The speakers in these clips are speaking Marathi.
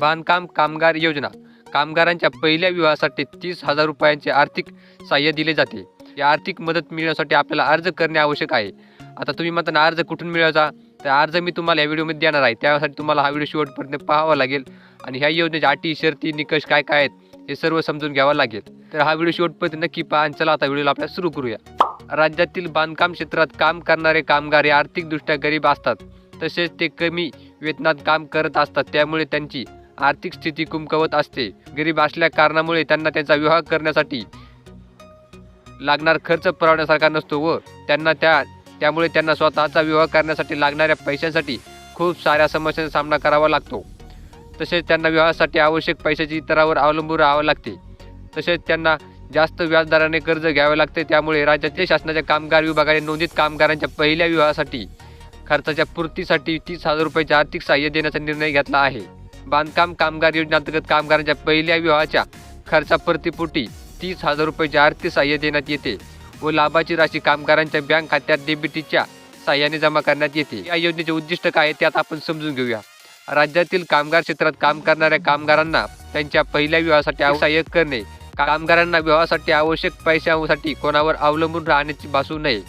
बांधकाम कामगार योजना. कामगारांच्या पहिल्या विवाहासाठी तीस हजार रुपयांचे आर्थिक सहाय्य दिले जाते. या आर्थिक मदत मिळण्यासाठी आपल्याला अर्ज करणे आवश्यक आहे. आता तुम्ही म्हणताना अर्ज कुठून मिळवायचा? तर अर्ज मी तुम्हाला या व्हिडिओमध्ये देणार आहे. त्यासाठी तुम्हाला हा व्हिडिओ शेवटपर्यंत पाहावा लागेल आणि ह्या योजनेच्या अटी शर्ती निकष काय काय आहेत हे सर्व समजून घ्यावं लागेल. तर हा व्हिडिओ शेवटपर्यंत नक्की पहा आणि चला आता व्हिडिओला आपल्याला सुरू करूया. राज्यातील बांधकाम क्षेत्रात काम करणारे कामगार हे आर्थिकदृष्ट्या गरीब असतात. तसेच ते कमी वेतनात काम करत असतात. त्यामुळे त्यांची आर्थिक स्थिती कुमकवत असते. गरीब असल्या कारणामुळे त्यांना त्यांचा विवाह करण्यासाठी लागणार खर्च पुरवण्यासारखा नसतो व त्यांना त्या त्यामुळे त्यांना स्वतःचा विवाह करण्यासाठी लागणाऱ्या पैशांसाठी खूप साऱ्या समस्यांचा सामना करावा लागतो. तसेच त्यांना विवाहासाठी आवश्यक पैशाची इतरावर अवलंबून राहावं लागते. तसेच त्यांना जास्त व्याजदराने कर्ज घ्यावे लागते. त्यामुळे राज्यातील शासनाच्या कामगार विभागाने नोंदित कामगारांच्या पहिल्या विवाहासाठी खर्चाच्या पूर्तीसाठी तीस हजार रुपयाचे आर्थिक सहाय्य देण्याचा निर्णय घेतला आहे. बांधकाम कामगार योजनेअंतर्गत कामगारांच्या पहिल्या विवाहाच्या खर्चा प्रतिपुटी तीस हजार रुपयाचे आर्थिक सहाय्य देण्यात येते व लाभाची राशी कामगारांच्या बँक खात्यात डेबिटीच्या सहाय्याने जमा करण्यात येते. या योजनेचे उद्दिष्ट काय त्यात आपण समजून घेऊया. राज्यातील कामगार क्षेत्रात काम करणाऱ्या कामगारांना त्यांच्या पहिल्या विवाहासाठी सहाय्य करणे. कामगारांना विवाहासाठी आवश्यक पैशासाठी कोणावर अवलंबून राहण्याची भासू नये.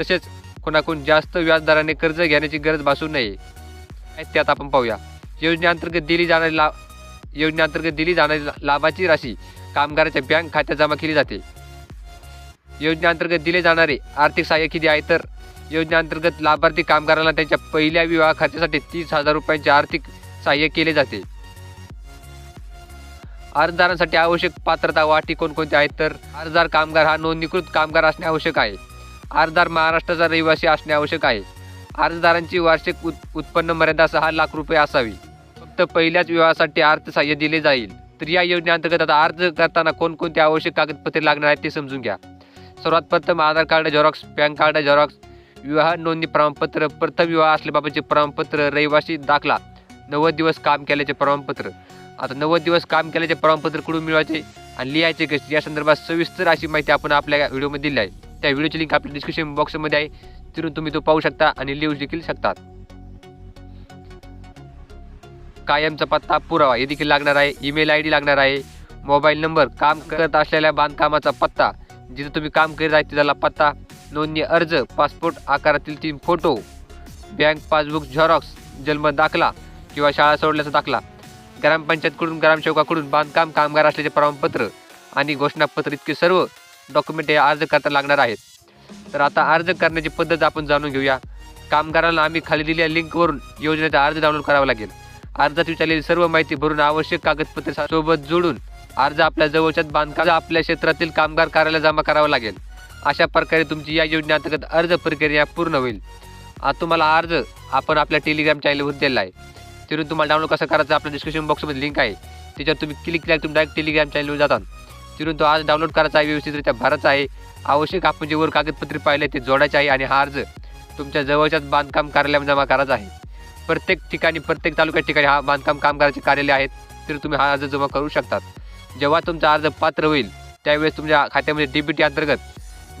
तसेच कोणाकडून जास्त व्याजदराने कर्ज घेण्याची गरज भासू नये. त्यात आपण पाहूया. योजनेअंतर्गत दिली जाणारी ला योजनेअंतर्गत दिली जाणारी लाभाची राशी कामगाराच्या बँक खात्यात जमा केली जाते. योजनेअंतर्गत दिले जाणारे आर्थिक सहाय्य किती आहे तर योजनेअंतर्गत लाभार्थी कामगारांना त्यांच्या पहिल्या विवाह खात्यासाठी तीस हजार रुपयांचे आर्थिक सहाय्य केले जाते. अर्जदारांसाठी आवश्यक पात्रता वाटी कोणकोणत्या आहेत तर अर्जदार कामगार हा नोंदणीकृत कामगार असणे आवश्यक आहे. अर्जदार महाराष्ट्राचा रहिवासी असणे आवश्यक आहे. अर्जदारांची वार्षिक उत् उत्पन्न मर्यादा सहा लाख रुपये असावी. फक्त पहिल्याच विवाहासाठी अर्थसहाय्य दिले जाईल. तर या योजनेअंतर्गत आता अर्ज करताना कोणकोणती आवश्यक कागदपत्रे लागणार आहेत ते समजून घ्या. सर्वात प्रथम Aadhaar card xerox pan card xerox विवाह नोंदणी प्रमाणपत्र प्रथम विवाह असल्याबाबतचे प्रमाणपत्र रहिवासी दाखला नव्वद दिवस काम केल्याचे प्रमाणपत्र. आता नव्वद दिवस काम केल्याचे प्रमाणपत्र कुठून मिळवायचे आणि लिहायचे कसे? या संदर्भात सविस्तर अशी माहिती आपण आपल्या व्हिडिओमध्ये दिली आहे. त्या व्हिडिओची लिंक आपल्या डिस्क्रिप्शन बॉक्समध्ये आहे. तिथून तुम्ही तो पाहू शकता आणि लिहू देखील शकतात. कायमचा पत्ता पुरावा. हे देखील लागणार आहे. ईमेल आय डी लागणार आहे. मोबाईल नंबर काम करत असलेल्या बांधकामाचा पत्ता. जिथे तुम्ही काम करीत आहे तिथला पत्ता. नोंदणी अर्ज पासपोर्ट आकारातील तीन फोटो बँक पासबुक झेरॉक्स जन्म दाखला किंवा शाळा सोडल्याचा दाखला. ग्रामपंचायतकडून ग्रामसेवकाकडून बांधकाम कामगार असल्याचे प्रमाणपत्र आणि घोषणापत्र इतके सर्व डॉक्युमेंट हे अर्ज करता लागणार आहेत. तर आता अर्ज करण्याची पद्धत आपण जाणून घेऊया. कामगारांना आम्ही खाली दिलेल्या लिंकवरून योजनेचा अर्ज डाउनलोड करावा लागेल. अर्जात विचारलेली सर्व माहिती भरून आवश्यक कागदपत्रे सोबत जोडून अर्ज आपल्या जवळच्या बांधकाम आपल्या क्षेत्रातील कामगार कार्यालय जमा करावा लागेल. अशा प्रकारे तुमची या योजनेअंतर्गत अर्ज प्रक्रिया पूर्ण होईल. आता तुम्हाला अर्ज आपण आपल्या टेलिग्राम चॅनलवर दिलेला आहे. तिथून तुम्हाला डाउनलोड कसं करायचं आपल्या डिस्क्रिप्शन बॉक्समध्ये लिंक आहे. त्याच्यावर तुम्ही क्लिक केल्या तुम्ही डायरेक्ट टेलिग्राम चॅनलवर जातात. तिथून तो अर्ज डाउनलोड करायचा आहे व्यवस्थितरित्या भरायचा आहे. आवश्यक आपण जे वर कागदपत्रे पाहिले ते जोडायचे आहे आणि हा अर्ज तुमच्या जवळच्याच बांधकाम कार्यालयात जमा करायचा आहे. प्रत्येक ठिकाणी प्रत्येक तालुक्यात ठिकाणी हा बांधकाम कामगाराचे कार्यालय आहेत. तर तुम्ही हा अर्ज जमा करू शकतात. जेव्हा तुमचा अर्ज पात्र होईल त्यावेळेस तुमच्या खात्यामध्ये डीबीटी अंतर्गत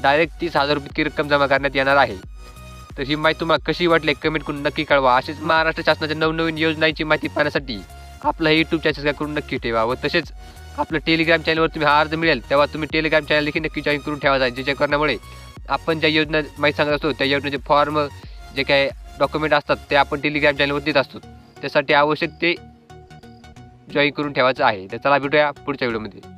डायरेक्ट तीस हजार रुपये रक्कम जमा करण्यात येणार आहे. तर ही माहिती तुम्हाला कशी वाटली कमेंट करून नक्की कळवा. असेच महाराष्ट्र शासनाच्या नवनवीन योजनांची माहिती पाहण्यासाठी आपलं हे यूट्यूब चॅनल सबस्क्राईब करून नक्की ठेवा व तसेच आपलं टेलिग्राम चॅनलवर तुम्ही हा अर्ज मिळेल तेव्हा तुम्ही टेलिग्राम चॅनल देखील नक्की जॉईन करून ठेवायचा आहे ज्याच्या करण्यामुळे आपण ज्या योजना माहिती सांगत असतो त्या योजनेचे फॉर्म जे काय डॉक्युमेंट असतात ते आपण टेलिग्राम चॅनलवर देत असतो. त्यासाठी आवश्यक ते जॉईन करून ठेवायचं आहे. तर चला भेटूया पुढच्या व्हिडिओमध्ये